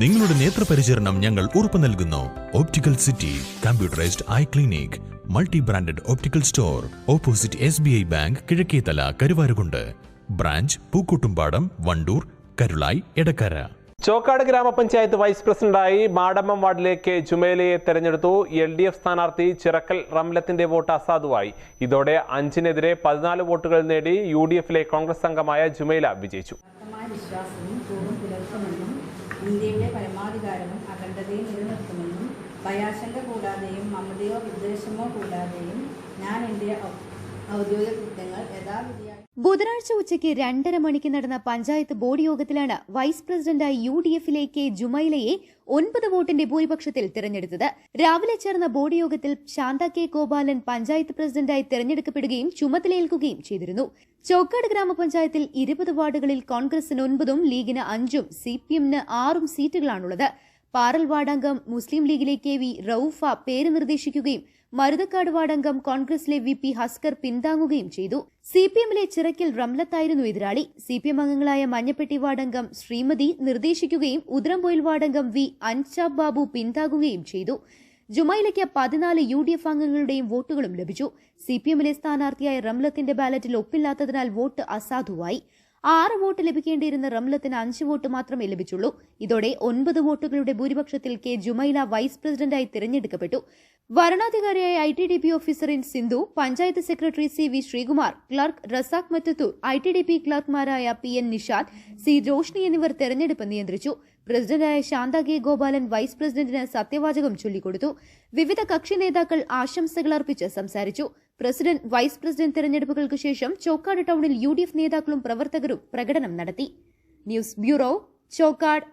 നിങ്ങളുടെ നേത്രപരിചരണം ഞങ്ങൾ ഉറപ്പു നൽകുന്നു. Optical city computerised eye clinic multi branded optical store opposite S B I bank Kizhakkethala Karuvarakundu. Branch Pookkottumpadam Wandoor Karulai Edakkara Chokkad ഗ്രാമപഞ്ചായത്ത് vice പ്രസിഡന്റായി മാടമ്മം വാർഡിലേക്ക് ജുമേലയെ തെരഞ്ഞെടുത്തു. L D F സ്ഥാനാർത്ഥി Chirakkal റംലത്തിന്റെ vote അസാധുവായി. ഇതോടെ അഞ്ചിനെതിരെ പതിനാല് വോട്ടുകൾ നേടി യു ഡി എഫിലെ കോൺഗ്രസ് അംഗമായ ജുമേല വിജയിച്ചു. ഇന്ത്യയുടെ പരമാധികാരവും അഖണ്ഡതയും നിലനിർത്തുമെന്നും ഭയാശങ്ക കൂടാതെയും മമതയോ വിദ്വേഷമോ കൂടാതെയും ഞാൻ എന്റെ ബുധനാഴ്ച ഉച്ചയ്ക്ക് രണ്ടര മണിക്ക് നടന്ന പഞ്ചായത്ത് ബോർഡ് യോഗത്തിലാണ് വൈസ് പ്രസിഡന്റായി യു ഡി എഫിലെ കെ ജുമൈലയെ ഒൻപത് വോട്ടിന്റെ ഭൂരിപക്ഷത്തിൽ തിരഞ്ഞെടുത്തത്. രാവിലെ ചേർന്ന ബോർഡ് യോഗത്തിൽ ശാന്ത കെ ഗോപാലൻ പഞ്ചായത്ത് പ്രസിഡന്റായി തിരഞ്ഞെടുക്കപ്പെടുകയും ചുമതലയേൽക്കുകയും ചെയ്തിരുന്നു. ചോക്കാട് ഗ്രാമപഞ്ചായത്തിൽ ഇരുപത് വാർഡുകളിൽ കോൺഗ്രസിന് ഒൻപതും ലീഗിന് അഞ്ചും സി പി എമ്മിന് ആറും സീറ്റുകളാണുള്ളത്. പാറൽ വാർഡംഗം മുസ്ലിം ലീഗിലെ കെ വി റൌഫ പേര് നിർദ്ദേശിക്കുകയും മരുതക്കാട് വാർഡംഗം കോൺഗ്രസിലെ വി പി ഹസ്കർ പിന്താങ്ങുകയും ചെയ്തു. സി പി എമ്മിലെ ചിറക്കൽ റംലത്തായിരുന്നു എതിരാളി. സി പി എം അംഗങ്ങളായ മഞ്ഞപ്പെട്ടി വാർഡംഗം ശ്രീമതി നിർദ്ദേശിക്കുകയും ഉദ്രംപോയിൽ വാർഡംഗം വി അൻഷാബ് ബാബു പിന്താങ്ങുകയും ചെയ്തു. ജുമൈലയ്ക്ക് പതിനാല് യു ഡി എഫ് അംഗങ്ങളുടെയും വോട്ടുകളും ലഭിച്ചു. സി പി എമ്മിലെ സ്ഥാനാർത്ഥിയായ റംലത്തിന്റെ ബാലറ്റിൽ ഒപ്പില്ലാത്തതിനാൽ വോട്ട് അസാധുവായി. ആറ് വോട്ട് ലഭിക്കേണ്ടിയിരുന്ന റംലത്തിന് അഞ്ച് വോട്ട് മാത്രമേ ലഭിച്ചുള്ളൂ. ഇതോടെ ഒൻപത് വോട്ടുകളുടെ ഭൂരിപക്ഷത്തിൽ കെ. ജുമൈല വൈസ് പ്രസിഡന്റായി തിരഞ്ഞെടുക്കപ്പെട്ടു. വരണാധികാരിയായ I T D P officer in Sindhu panchayat secretary C V Sreekumar clerk Razak Mattathur I T D P ക്ലർക്കുമാരായ P N Nishad C Roshni എന്നിവർ തെരഞ്ഞെടുപ്പ് നിയന്ത്രിച്ചു. പ്രസിഡന്റായ ശാന്ത കെ ഗോപാലൻ വൈസ് പ്രസിഡന്റിന് സത്യവാചകം ചൊല്ലിക്കൊടുത്തു. വിവിധ കക്ഷി നേതാക്കൾ ആശംസകൾ അർപ്പിച്ച് സംസാരിച്ചു. പ്രസിഡന്റ് വൈസ് പ്രസിഡന്റ് തെരഞ്ഞെടുപ്പുകൾക്ക് ശേഷം ചോക്കാട് ടൌണിൽ യു നേതാക്കളും പ്രവർത്തകരും പ്രകടനം നടത്തി. News bureau Chokkad.